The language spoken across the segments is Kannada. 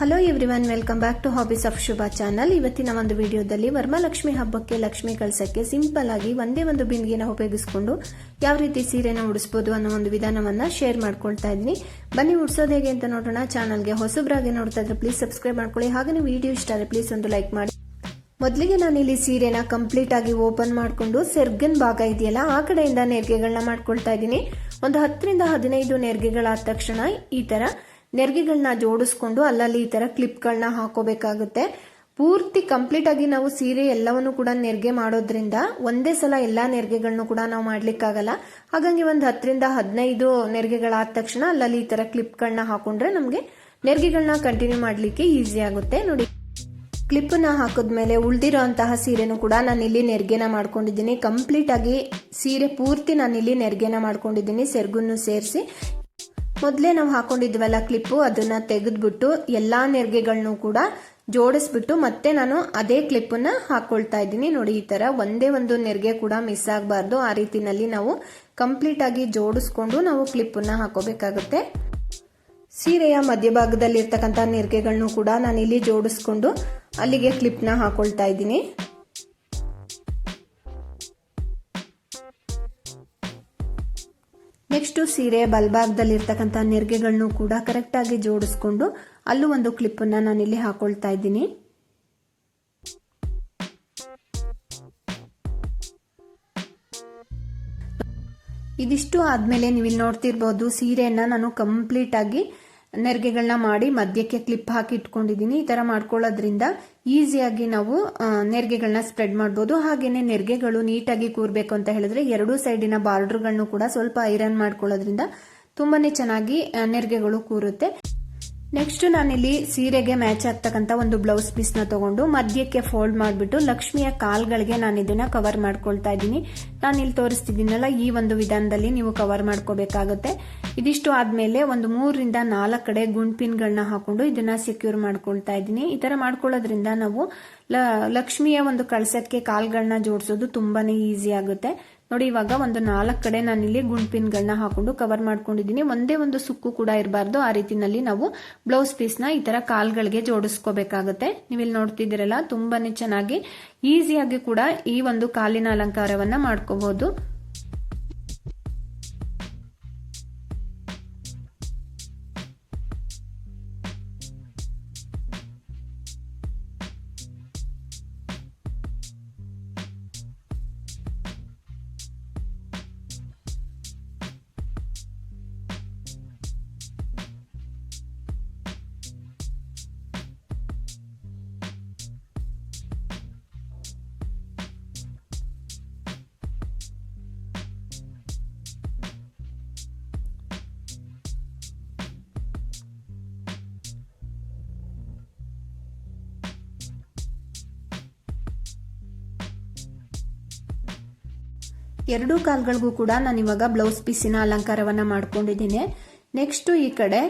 Hello everyone welcome back to hobbies of Shubha channel ಇವತ್ತಿನ ಒಂದು ವಿಡಿಯೋದಲ್ಲಿ ವರ್ಮಾಲಕ್ಷ್ಮಿ ಹಬ್ಬಕ್ಕೆ ಲಕ್ಷ್ಮಿ ಕಳಸಕ್ಕೆ ಸಿಂಪಲ್ ಆಗಿ ಒಂದೇ ಒಂದು ಬಿಂದಿಗೆನ ಉಪಯೋಗಿಸ್ಕೊಂಡು ಯಾವ ರೀತಿ ಸೀರೆನ ಉಡಿಸಬಹುದು ಅನ್ನೋ ಒಂದು ವಿಧಾನವನ್ನ ಶೇರ್ ಮಾಡ್ಕೊಳ್ತಾ ಇದ್ದೀನಿ. ಬನ್ನಿ, ಉಡಿಸೋದು ಹೇಗೆ ಅಂತ ನೋಡೋಣ. ಚಾನಲ್ಗೆ ಹೊಸಬ್ರಾಗಿ ನೋಡ್ತಾ ಇದ್ರೆ ಪ್ಲೀಸ್ ಸಬ್ಸ್ಕ್ರೈಬ್ ಮಾಡ್ಕೊಳ್ಳಿ. ಹಾಗೆ ವಿಡಿಯೋ ಇಷ್ಟ ಆದರೆ ಪ್ಲೀಸ್ ಒಂದು ಲೈಕ್ ಮಾಡಿ. ಮೊದಲಿಗೆ ನಾನಿಲ್ಲಿ ಸೀರೆನ ಕಂಪ್ಲೀಟ್ ಆಗಿ ಓಪನ್ ಮಾಡಿಕೊಂಡು ಸೆರ್ಗನ್ ಭಾಗ ಇದೆಯಲ್ಲ, ಆ ಕಡೆಯಿಂದ ನೆರಿಗೆಗಳನ್ನ ಮಾಡ್ಕೊಳ್ತಾ ಇದ್ದೀನಿ. ಒಂದು ಹತ್ತರಿಂದ ಹದಿನೈದು ನೆರಿಗೆಗಳಾದ ತಕ್ಷಣ ಈ ತರ ನೆರಿಗೆಗಳನ್ನ ಜೋಡಿಸ್ಕೊಂಡು ಅಲ್ಲಲ್ಲಿ ಈ ತರ ಕ್ಲಿಪ್ಗಳನ್ನ ಹಾಕೋಬೇಕಾಗುತ್ತೆ. ಪೂರ್ತಿ ಕಂಪ್ಲೀಟ್ ಆಗಿ ನಾವು ಸೀರೆ ಎಲ್ಲವನ್ನು ಕೂಡ ನೆರಿಗೆ ಮಾಡೋದ್ರಿಂದ ಒಂದೇ ಸಲ ಎಲ್ಲಾ ನೆರಿಗೆಗಳನ್ನು ಕೂಡ ನಾವು ಮಾಡ್ಲಿಕ್ಕಾಗಲ್ಲ. ಹಾಗಾಗಿ ಒಂದು ಹತ್ತರಿಂದ ಹದಿನೈದು ನೆರಿಗೆಗಳಾದ ತಕ್ಷಣ ಅಲ್ಲಲ್ಲಿ ಈ ತರ ಕ್ಲಿಪ್ಗಳನ್ನ ಹಾಕೊಂಡ್ರೆ ನಮಗೆ ನೆರಿಗೆಗಳನ್ನ ಕಂಟಿನ್ಯೂ ಮಾಡ್ಲಿಕ್ಕೆ ಈಸಿ ಆಗುತ್ತೆ. ನೋಡಿ, ಕ್ಲಿಪ್ನ ಹಾಕಿದ್ಮೇಲೆ ಉಳಿದಿರೋ ಅಂತಹ ಸೀರೆನೂ ಕೂಡ ನಾನು ಇಲ್ಲಿ ನೆರಿಗೆನ ಮಾಡ್ಕೊಂಡಿದ್ದೀನಿ. ಕಂಪ್ಲೀಟ್ ಆಗಿ ಸೀರೆ ಪೂರ್ತಿ ನಾನು ಇಲ್ಲಿ ನೆರಿಗೆನ ಮಾಡ್ಕೊಂಡಿದ್ದೀನಿ, ಸೆರ್ಗುನ್ನು ಸೇರಿಸಿ. ಮೊದಲೇ ನಾವು ಹಾಕೊಂಡಿದ್ವಲ್ಲ ಕ್ಲಿಪ್ಪು ಅದನ್ನ ತೆಗೆದ್ಬಿಟ್ಟು ಎಲ್ಲಾ ನೆರಿಗೆಗಳನ್ನು ಕೂಡ ಜೋಡಿಸ್ಬಿಟ್ಟು ಮತ್ತೆ ನಾನು ಅದೇ ಕ್ಲಿಪ್ಪನ್ನ ಹಾಕೊಳ್ತಾ ಇದ್ದೀನಿ. ನೋಡಿ, ಈ ತರ ಒಂದೇ ಒಂದು ನೆರಿಗೆ ಕೂಡ ಮಿಸ್ ಆಗಬಾರ್ದು. ಆ ರೀತಿನಲ್ಲಿ ನಾವು ಕಂಪ್ಲೀಟ್ ಆಗಿ ಜೋಡಿಸ್ಕೊಂಡು ನಾವು ಕ್ಲಿಪ್ಪನ್ನ ಹಾಕೋಬೇಕಾಗುತ್ತೆ. ಸೀರೆಯ ಮಧ್ಯಭಾಗದಲ್ಲಿ ಇರ್ತಕ್ಕಂಥ ನೆರಿಗೆಗಳನ್ನು ಕೂಡ ನಾನು ಇಲ್ಲಿ ಜೋಡಿಸ್ಕೊಂಡು ಅಲ್ಲಿಗೆ ಕ್ಲಿಪ್ನ ಹಾಕೊಳ್ತಾ ಇದ್ದೀನಿ. ನೆಕ್ಸ್ಟ್ ಸೀರೆ ಬಲ್ಭಾಗದಲ್ಲಿ ಇರ್ತಕ್ಕಂಥ ನೆರಿಗೆಗಳನ್ನು ಕೂಡ ಕರೆಕ್ಟ್ ಆಗಿ ಜೋಡಿಸ್ಕೊಂಡು ಅಲ್ಲೂ ಒಂದು ಕ್ಲಿಪ್ ಅನ್ನ ನಾನು ಇಲ್ಲಿ ಹಾಕೊಳ್ತಾ ಇದ್ದೀನಿ. ಇದಿಷ್ಟು ಆದ್ಮೇಲೆ ನೀವು ಇಲ್ಲಿ ನೋಡ್ತಿರ್ಬೋದು ಸೀರೆಯನ್ನ ನಾನು ಕಂಪ್ಲೀಟ್ ಆಗಿ ನೆರಿಗೆಗಳನ್ನ ಮಾಡಿ ಮಧ್ಯಕ್ಕೆ ಕ್ಲಿಪ್ ಹಾಕಿ ಇಟ್ಕೊಂಡಿದ್ದೀನಿ ಈ ತರ ಮಾಡ್ಕೊಳ್ಳೋದ್ರಿಂದ ಈಸಿಯಾಗಿ ನಾವು ನೆರಿಗೆಗಳನ್ನ ಸ್ಪ್ರೆಡ್ ಮಾಡಬಹುದು ಹಾಗೇನೆ ನೆರಿಗೆಗಳು ನೀಟಾಗಿ ಕೂರ್ಬೇಕು ಅಂತ ಹೇಳಿದ್ರೆ ಎರಡೂ ಸೈಡಿನ ಬಾರ್ಡರ್ಗಳನ್ನು ಕೂಡ ಸ್ವಲ್ಪ ಐರನ್ ಮಾಡ್ಕೊಳ್ಳೋದ್ರಿಂದ ತುಂಬಾನೇ ಚೆನ್ನಾಗಿ ನೆರಿಗೆಗಳು ಕೂರುತ್ತೆ. ನೆಕ್ಸ್ಟ್ ನಾನಿಲ್ಲಿ ಸೀರೆಗೆ ಮ್ಯಾಚ್ ಆಗ್ತಕ್ಕಂತ ಒಂದು ಬ್ಲೌಸ್ ಪೀಸ್ನ ತಗೊಂಡು ಮಧ್ಯಕ್ಕೆ ಫೋಲ್ಡ್ ಮಾಡಿಬಿಟ್ಟು ಲಕ್ಷ್ಮಿಯ ಕಾಲ್ಗಳಿಗೆ ನಾನು ಇದನ್ನ ಕವರ್ ಮಾಡ್ಕೊಳ್ತಾ ಇದ್ದೀನಿ. ನಾನು ಇಲ್ಲಿ ತೋರಿಸ್ತಿದ್ದೀನಲ್ಲ, ಈ ಒಂದು ವಿಧಾನದಲ್ಲಿ ನೀವು ಕವರ್ ಮಾಡ್ಕೋಬೇಕಾಗುತ್ತೆ. ಇದಿಷ್ಟು ಆದ್ಮೇಲೆ ಒಂದು ಮೂರರಿಂದ ನಾಲ್ಕು ಕಡೆ ಗುಂಡ್ಪಿನ್ಗಳನ್ನ ಹಾಕೊಂಡು ಇದನ್ನ ಸೆಕ್ಯೂರ್ ಮಾಡ್ಕೊಳ್ತಾ ಇದ್ದೀನಿ. ಈ ತರ ಮಾಡ್ಕೊಳ್ಳೋದ್ರಿಂದ ನಾವು ಲಕ್ಷ್ಮಿಯ ಒಂದು ಕಳಸಕ್ಕೆ ಕಾಲ್ಗಳನ್ನ ಜೋಡಿಸೋದು ತುಂಬಾನೇ ಈಸಿ ಆಗುತ್ತೆ. ನೋಡಿ, ಇವಾಗ ಒಂದು ನಾಲ್ಕು ಕಡೆ ನಾನು ಇಲ್ಲಿ ಗುಂಡ್ಪಿನ್ಗಳನ್ನ ಹಾಕೊಂಡು ಕವರ್ ಮಾಡ್ಕೊಂಡಿದ್ದೀನಿ. ಒಂದೇ ಒಂದು ಸುಕ್ಕು ಕೂಡ ಇರಬಾರ್ದು. ಆ ರೀತಿನಲ್ಲಿ ನಾವು ಬ್ಲೌಸ್ ಪೀಸ್ನ ಈ ತರ ಕಾಲ್ಗಳಿಗೆ ಜೋಡಿಸ್ಕೋಬೇಕಾಗುತ್ತೆ. ನೀವು ಇಲ್ಲಿ ನೋಡ್ತಿದ್ದೀರಲ್ಲ, ತುಂಬಾನೇ ಚೆನ್ನಾಗಿ ಈಸಿಯಾಗಿ ಕೂಡ ಈ ಒಂದು ಕಾಲಿನ ಅಲಂಕಾರವನ್ನ ಮಾಡ್ಕೋಬಹುದು ಎರಡೂ ಕಾಲ್ಗಳಿಗೂ ಕೂಡ ನಾನು ಇವಾಗ ಬ್ಲೌಸ್ ಪೀಸಿನ ಅಲಂಕಾರವನ್ನ ಮಾಡ್ಕೊಂಡಿದ್ದೀನಿ. ನೆಕ್ಸ್ಟ್ ಈ ಕಡೆ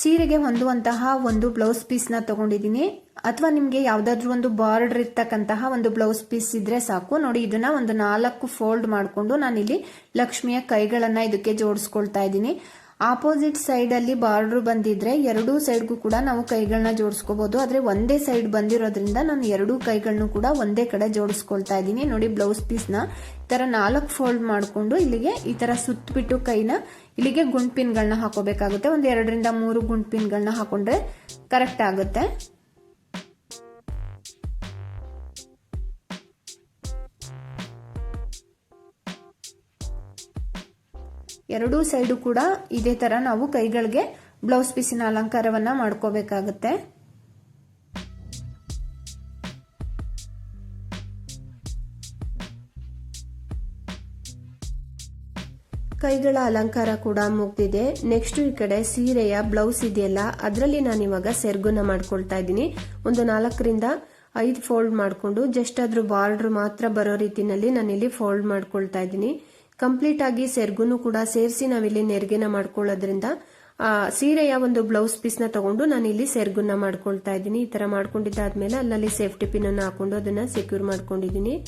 ಸೀರೆಗೆ ಹೊಂದುವಂತಹ ಒಂದು ಬ್ಲೌಸ್ ಪೀಸ್ನ ತಗೊಂಡಿದ್ದೀನಿ. ಅಥವಾ ನಿಮಗೆ ಯಾವುದಾದ್ರೂ ಒಂದು ಬಾರ್ಡರ್ ಇರ್ತಕ್ಕಂತಹ ಒಂದು ಬ್ಲೌಸ್ ಪೀಸ್ ಇದ್ರೆ ಸಾಕು. ನೋಡಿ, ಇದನ್ನ ಒಂದು ನಾಲ್ಕು ಫೋಲ್ಡ್ ಮಾಡಿಕೊಂಡು ನಾನಿಲ್ಲಿ ಲಕ್ಷ್ಮಿಯ ಕೈಗಳನ್ನ ಇದಕ್ಕೆ ಜೋಡಿಸ್ಕೊಳ್ತಾ ಇದ್ದೀನಿ. ಆಪೋಸಿಟ್ ಸೈಡ್ ಅಲ್ಲಿ ಬಾರ್ಡರ್ ಬಂದಿದ್ರೆ ಎರಡೂ ಸೈಡ್ಗೂ ಕೂಡ ನಾವು ಕೈಗಳನ್ನ ಜೋಡಿಸ್ಕೋಬಹುದು ಆದ್ರೆ ಒಂದೇ ಸೈಡ್ ಬಂದಿರೋದ್ರಿಂದ ನಾನು ಎರಡೂ ಕೈಗಳನ್ನು ಕೂಡ ಒಂದೇ ಕಡೆ ಜೋಡಿಸ್ಕೊಳ್ತಾ ಇದ್ದೀನಿ. ನೋಡಿ ಬ್ಲೌಸ್ ಪೀಸ್ನ ಈ ಥರ ನಾಲ್ಕು ಫೋಲ್ಡ್ ಮಾಡಿಕೊಂಡು ಇಲ್ಲಿಗೆ ಈ ತರ ಸುತ್ತಬಿಟ್ಟು ಕೈನ ಇಲ್ಲಿಗೆ ಗುಂಡ್ಪಿನ್ಗಳನ್ನ ಹಾಕೋಬೇಕಾಗುತ್ತೆ. ಒಂದು ಎರಡರಿಂದ ಮೂರು ಗುಂಡ್ಪಿನ್ಗಳನ್ನ ಹಾಕೊಂಡ್ರೆ ಕರೆಕ್ಟ್ ಆಗುತ್ತೆ. ಎರಡೂ ಸೈಡು ಕೂಡ ಇದೇ ತರ ನಾವು ಕೈಗಳಿಗೆ ಬ್ಲೌಸ್ ಪೀಸಿನ ಅಲಂಕಾರವನ್ನ ಮಾಡ್ಕೋಬೇಕಾಗತ್ತೆ. ಕೈಗಳ ಅಲಂಕಾರ ಕೂಡ ಮುಗ್ದಿದೆ. ನೆಕ್ಸ್ಟ್ ಈ ಕಡೆ ಸೀರೆಯ ಬ್ಲೌಸ್ ಇದೆಯಲ್ಲ, ಅದರಲ್ಲಿ ನಾನು ಇವಾಗ ಸೆರ್ಗುನ ಮಾಡ್ಕೊಳ್ತಾ ಇದ್ದೀನಿ. ಒಂದು ನಾಲ್ಕರಿಂದ ಐದು ಫೋಲ್ಡ್ ಮಾಡಿಕೊಂಡು, ಜಸ್ಟ್ ಅದ್ರ ಬಾರ್ಡ್ರ್ ಮಾತ್ರ ಬರೋ ರೀತಿನಲ್ಲಿ ನಾನಿಲ್ಲಿ ಫೋಲ್ಡ್ ಮಾಡ್ಕೊಳ್ತಾ ಇದ್ದೀನಿ. ಕಂಪ್ಲೀಟ್ ಆಗಿ ಸೆರ್ಗುನು ಕೂಡ ಸೇರಿಸಿ ನಾವಿಲ್ಲಿ ನೆರಿಗೆನ ಮಾಡ್ಕೊಳ್ಳೋದ್ರಿಂದ, ಆ, ಸೀರೆಯ ಒಂದು ಬ್ಲೌಸ್ ಪೀಸ್ನ ತಗೊಂಡು ನಾನು ಇಲ್ಲಿ ಸೆರ್ಗುನ್ನ ಮಾಡ್ಕೊಳ್ತಾ ಇದ್ದೀನಿ. ಈ ತರ ಮಾಡ್ಕೊಂಡಿದ್ದಾದ್ಮೇಲೆ ಅಲ್ಲಲ್ಲಿ ಸೇಫ್ಟಿ ಪಿನ್ ಅನ್ನು ಹಾಕೊಂಡು ಅದನ್ನ ಸೆಕ್ಯೂರ್ ಮಾಡ್ಕೊಂಡಿದ್ದೀನಿ.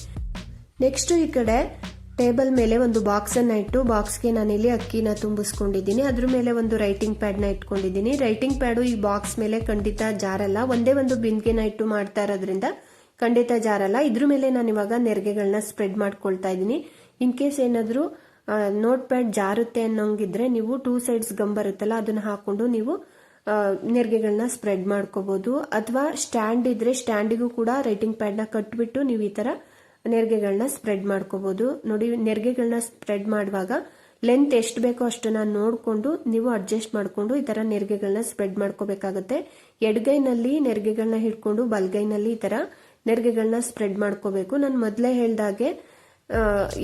ನೆಕ್ಸ್ಟ್ ಈ ಕಡೆ ಟೇಬಲ್ ಮೇಲೆ ಒಂದು ಬಾಕ್ಸ್ ಅನ್ನ ಇಟ್ಟು ಬಾಕ್ಸ್ಗೆ ನಾನಿಲ್ಲಿ ಅಕ್ಕಿನ ತುಂಬಿಸ್ಕೊಂಡಿದ್ದೀನಿ. ಅದ್ರ ಮೇಲೆ ಒಂದು ರೈಟಿಂಗ್ ಪ್ಯಾಡ್ನ ಇಟ್ಕೊಂಡಿದ್ದೀನಿ. ರೈಟಿಂಗ್ ಪ್ಯಾಡು ಈ ಬಾಕ್ಸ್ ಮೇಲೆ ಖಂಡಿತ ಜಾರಲ್ಲ. ಒಂದೇ ಒಂದು ಬಿಂದಿಗೆನ ಇಟ್ಟು ಮಾಡ್ತಾ ಇರೋದ್ರಿಂದ ಖಂಡಿತ ಜಾರಲ್ಲ. ಇದ್ರ ಮೇಲೆ ನಾನು ಇವಾಗ ನೆರಿಗೆಗಳನ್ನ ಸ್ಪ್ರೆಡ್ ಮಾಡ್ಕೊಳ್ತಾ ಇದ್ದೀನಿ. ಇನ್ ಕೇಸ್ ಏನಾದರೂ ನೋಟ್ ಪ್ಯಾಡ್ ಜಾರುತ್ತೆ ಅನ್ನೋಂಗಿದ್ರೆ ನೀವು ಟೂ ಸೈಡ್ಸ್ ಗಮ್ ಬರುತ್ತಲ್ಲ, ಅದನ್ನ ಹಾಕೊಂಡು ನೀವು ನೆರಿಗೆಗಳನ್ನ ಸ್ಪ್ರೆಡ್ ಮಾಡ್ಕೋಬಹುದು ಅಥವಾ ಸ್ಟ್ಯಾಂಡ್ ಇದ್ರೆ ಸ್ಟ್ಯಾಂಡಿಗೂ ಕೂಡ ರೈಟಿಂಗ್ ಪ್ಯಾಡ್ನ ಕಟ್ಬಿಟ್ಟು ನೀವು ಈ ತರ ನೆರಿಗೆಗಳನ್ನ ಸ್ಪ್ರೆಡ್ ಮಾಡ್ಕೋಬಹುದು ನೋಡಿ ನೆರಿಗೆಗಳನ್ನ ಸ್ಪ್ರೆಡ್ ಮಾಡುವಾಗ ಲೆಂತ್ ಎಷ್ಟು ಬೇಕೋ ಅಷ್ಟನ್ನ ನೋಡಿಕೊಂಡು ನೀವು ಅಡ್ಜಸ್ಟ್ ಮಾಡಿಕೊಂಡು ಈ ತರ ನೆರಿಗೆಗಳನ್ನ ಸ್ಪ್ರೆಡ್ ಮಾಡ್ಕೋಬೇಕಾಗತ್ತೆ. ಎಡಗೈನಲ್ಲಿ ನೆರಿಗೆಗಳನ್ನ ಹಿಡ್ಕೊಂಡು ಬಲ್ಗೈನಲ್ಲಿ ಈ ತರ ನೆರಿಗೆಗಳನ್ನ ಸ್ಪ್ರೆಡ್ ಮಾಡ್ಕೋಬೇಕು. ನಾನು ಮೊದಲೇ ಹೇಳ್ದಾಗೆ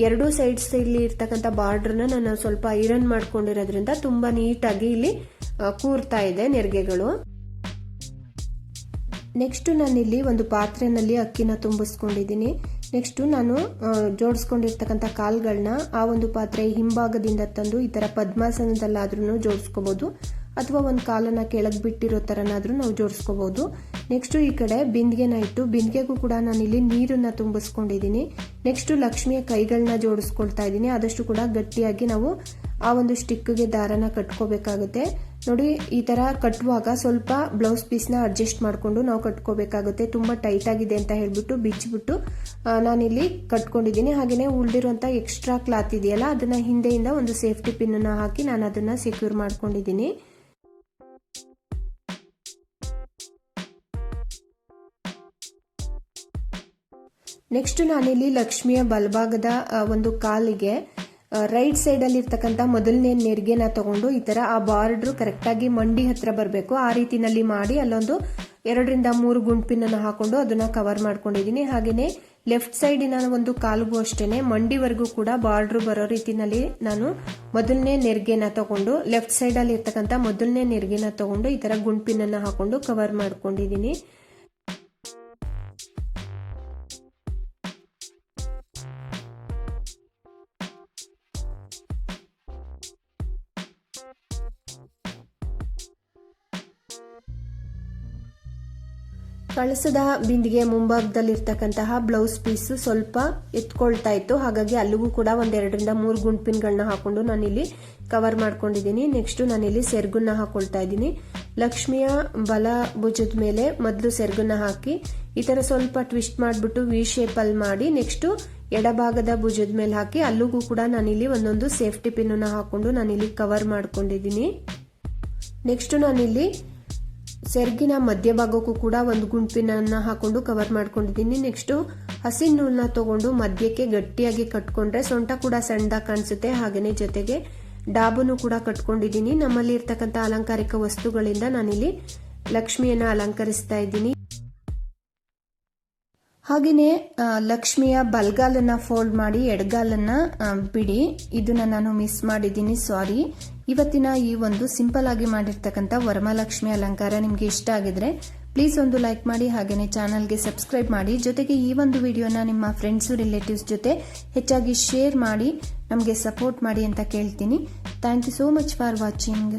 ಎರಡು ಸೈಡ್ಸ್ ಇಲ್ಲಿ ಇರ್ತಕ್ಕಂಥ ಬಾರ್ಡರ್ನ ನಾನು ಸ್ವಲ್ಪ ಐರನ್ ಮಾಡ್ಕೊಂಡಿರೋದ್ರಿಂದ ತುಂಬಾ ನೀಟಾಗಿ ಇಲ್ಲಿ ಕೂರ್ತಾ ಇದೆ ನೆರಿಗೆಗಳು. ನೆಕ್ಸ್ಟ್ ನಾನಿಲ್ಲಿ ಒಂದು ಪಾತ್ರೆನಲ್ಲಿ ಅಕ್ಕಿನ ತುಂಬಿಸ್ಕೊಂಡಿದ್ದೀನಿ. ನೆಕ್ಸ್ಟ್ ನಾನು ಜೋಡಿಸ್ಕೊಂಡಿರ್ತಕ್ಕಂಥ ಕಾಲ್ಗಳನ್ನ ಆ ಒಂದು ಪಾತ್ರೆ ಹಿಂಭಾಗದಿಂದ ತಂದು ಈ ಥರ ಪದ್ಮಾಸನದಲ್ಲಾದ್ರೂ ಜೋಡಿಸ್ಕೋಬಹುದು ಅಥವಾ ಒಂದು ಕಾಲನ್ನ ಕೆಳಗೆ ಬಿಟ್ಟಿರೋ ಥರನಾದರೂ ನಾವು ಜೋಡಿಸ್ಕೋಬಹುದು ನೆಕ್ಸ್ಟ್ ಈ ಕಡೆ ಬಿಂದಿಗೆನ ಇಟ್ಟು, ಬಿಂದಿಗೆಗೂ ಕೂಡ ನಾನಿಲ್ಲಿ ನೀರನ್ನ ತುಂಬಿಸ್ಕೊಂಡಿದ್ದೀನಿ ನೆಕ್ಸ್ಟ್ ಲಕ್ಷ್ಮಿಯ ಕೈಗಳನ್ನ ಜೋಡಿಸ್ಕೊಳ್ತಾ ಇದ್ದೀನಿ ಆದಷ್ಟು ಕೂಡ ಗಟ್ಟಿಯಾಗಿ ನಾವು ಆ ಒಂದು ಸ್ಟಿಕ್ಗೆ ದಾರನ ಕಟ್ಕೋಬೇಕಾಗುತ್ತೆ. ನೋಡಿ, ಈ ತರ ಕಟ್ಟುವಾಗ ಸ್ವಲ್ಪ ಬ್ಲೌಸ್ ಪೀಸ್ನ ಅಡ್ಜಸ್ಟ್ ಮಾಡಿಕೊಂಡು ನಾವು ಕಟ್ಕೋಬೇಕಾಗುತ್ತೆ. ತುಂಬಾ ಟೈಟ್ ಆಗಿದೆ ಅಂತ ಹೇಳ್ಬಿಟ್ಟು ಬಿಚ್ಚಿಬಿಟ್ಟು ನಾನಿಲ್ಲಿ ಕಟ್ಕೊಂಡಿದ್ದೀನಿ ಹಾಗೆಯೇ ಉಳಿದಿರುವಂಥ ಎಕ್ಸ್ಟ್ರಾ ಕ್ಲಾತ್ ಇದೆಯಲ್ಲ, ಅದನ್ನ ಹಿಂದೆಯಿಂದ ಒಂದು ಸೇಫ್ಟಿ ಪಿನ್ ಹಾಕಿ ನಾನು ಅದನ್ನ ಸೆಕ್ಯೂರ್ ಮಾಡ್ಕೊಂಡಿದ್ದೀನಿ ನೆಕ್ಸ್ಟ್ ನಾನಿಲ್ಲಿ ಲಕ್ಷ್ಮಿಯ ಬಲಭಾಗದ ಒಂದು ಕಾಲಿಗೆ ರೈಟ್ ಸೈಡ್ ಅಲ್ಲಿ ಇರ್ತಕ್ಕಂಥ ಮೊದಲನೇ ನೆರಿಗೆನ ತಗೊಂಡು ಈ ತರ ಆ ಬಾರ್ಡರ್ ಕರೆಕ್ಟ್ ಆಗಿ ಮಂಡಿ ಹತ್ರ ಬರಬೇಕು. ಆ ರೀತಿನಲ್ಲಿ ಮಾಡಿ ಅಲ್ಲೊಂದು ಎರಡರಿಂದ ಮೂರು ಗುಂಪಿನ ಹಾಕೊಂಡು ಅದನ್ನ ಕವರ್ ಮಾಡ್ಕೊಂಡಿದ್ದೀನಿ. ಹಾಗೇನೆ ಲೆಫ್ಟ್ ಸೈಡಿನ ಒಂದು ಕಾಲ್ಗೂ ಅಷ್ಟೇನೆ ಮಂಡಿವರೆಗೂ ಕೂಡ ಬಾರ್ಡ್ರು ಬರೋ ರೀತಿನಲ್ಲಿ ನಾನು ಮೊದಲನೇ ನೆರಿಗೆನ ತಗೊಂಡು ಲೆಫ್ಟ್ ಸೈಡ್ ಅಲ್ಲಿ ಇರ್ತಕ್ಕಂಥ ಮೊದಲನೇ ನೆರಿಗೆನ ತಗೊಂಡು ಈ ತರ ಗುಂಪಿನನ್ನ ಹಾಕೊಂಡು ಕವರ್ ಮಾಡ್ಕೊಂಡಿದ್ದೀನಿ. ಕಳಸದ ಬಿಂದಿಗೆ ಮುಂಭಾಗದಲ್ಲಿರ್ತಕ್ಕಂತಹ ಬ್ಲೌಸ್ ಪೀಸ್ ಸ್ವಲ್ಪ ಎತ್ಕೊಳ್ತಾ ಇತ್ತು. ಹಾಗಾಗಿ ಅಲ್ಲಿಗೂ ಕೂಡ ಒಂದೆರಡರಿಂದ ಮೂರು ಗುಂಡ್ಪಿನ್ಗಳನ್ನ ಹಾಕೊಂಡು ನಾನಿಲ್ಲಿ ಕವರ್ ಮಾಡ್ಕೊಂಡಿದ್ದೀನಿ. ನೆಕ್ಸ್ಟ್ ನಾನಿಲ್ಲಿ ಸೆರ್ಗುನ್ನ ಹಾಕೊಳ್ತಾ ಇದ್ದೀನಿ. ಲಕ್ಷ್ಮಿಯ ಬಲ ಭುಜದ ಮೇಲೆ ಮೊದಲು ಸೆರ್ಗುನ್ನ ಹಾಕಿ, ಈ ತರ ಸ್ವಲ್ಪ ಟ್ವಿಸ್ಟ್ ಮಾಡಿಬಿಟ್ಟು ವಿ ಶೇಪ್ ಅಲ್ಲಿ ಮಾಡಿ ನೆಕ್ಸ್ಟ್ ಎಡಭಾಗದ ಭುಜದ ಮೇಲೆ ಹಾಕಿ, ಅಲ್ಲಿಗೂ ಕೂಡ ನಾನಿಲ್ಲಿ ಒಂದೊಂದು ಸೇಫ್ಟಿ ಪಿನ್ ಹಾಕೊಂಡು ನಾನಿಲ್ಲಿ ಕವರ್ ಮಾಡ್ಕೊಂಡಿದ್ದೀನಿ. ನೆಕ್ಸ್ಟ್ ನಾನಿಲ್ಲಿ ಸೆರ್ಗಿನ ಮಧ್ಯಭಾಗಕ್ಕೂ ಕೂಡ ಒಂದು ಗುಂಪಿನ ಹಾಕೊಂಡು ಕವರ್ ಮಾಡ್ಕೊಂಡಿದ್ದೀನಿ. ನೆಕ್ಸ್ಟ್ ಹಸಿನ ನೂಲ್ನ ತಗೊಂಡು ಮಧ್ಯಕ್ಕೆ ಗಟ್ಟಿಯಾಗಿ ಕಟ್ಕೊಂಡ್ರೆ ಸೊಂಟ ಕೂಡ ಸಣ್ಣದಾಗಿ ಕಾಣಿಸುತ್ತೆ. ಹಾಗೇನೆ ಜೊತೆಗೆ ಡಾಬನ್ನು ಕೂಡ ಕಟ್ಕೊಂಡಿದ್ದೀನಿ. ನಮ್ಮಲ್ಲಿ ಇರ್ತಕ್ಕಂಥ ಅಲಂಕಾರಿಕ ವಸ್ತುಗಳಿಂದ ನಾನಿಲ್ಲಿ ಲಕ್ಷ್ಮಿಯನ್ನ ಅಲಂಕರಿಸ್ತಾ ಇದ್ದೀನಿ. ಹಾಗೆಯೇ ಲಕ್ಷ್ಮಿಯ ಬಲ್ಗಾಲನ್ನ ಫೋಲ್ಡ್ ಮಾಡಿ ಎಡಗಾಲನ್ನ ಬಿಡಿ. ಇದನ್ನ ನಾನು ಮಿಸ್ ಮಾಡಿದ್ದೀನಿ ಸಾರಿ ಇವತ್ತಿನ ಈ ಒಂದು ಸಿಂಪಲ್ ಆಗಿ ಮಾಡಿರ್ತಕ್ಕಂಥ ವರಮಹಾಲಕ್ಷ್ಮಿ ಅಲಂಕಾರ ನಿಮಗೆ ಇಷ್ಟ ಆಗಿದ್ರೆ ಪ್ಲೀಸ್ ಒಂದು ಲೈಕ್ ಮಾಡಿ ಹಾಗೆಯೇ ಚಾನಲ್ಗೆ ಸಬ್ಸ್ಕ್ರೈಬ್ ಮಾಡಿ. ಜೊತೆಗೆ ಈ ಒಂದು ವಿಡಿಯೋನ ನಿಮ್ಮ ಫ್ರೆಂಡ್ಸು ರಿಲೇಟಿವ್ಸ್ ಜೊತೆ ಹೆಚ್ಚಾಗಿ ಶೇರ್ ಮಾಡಿ, ನಮಗೆ ಸಪೋರ್ಟ್ ಮಾಡಿ ಅಂತ ಕೇಳ್ತೀನಿ. Thank you so much for watching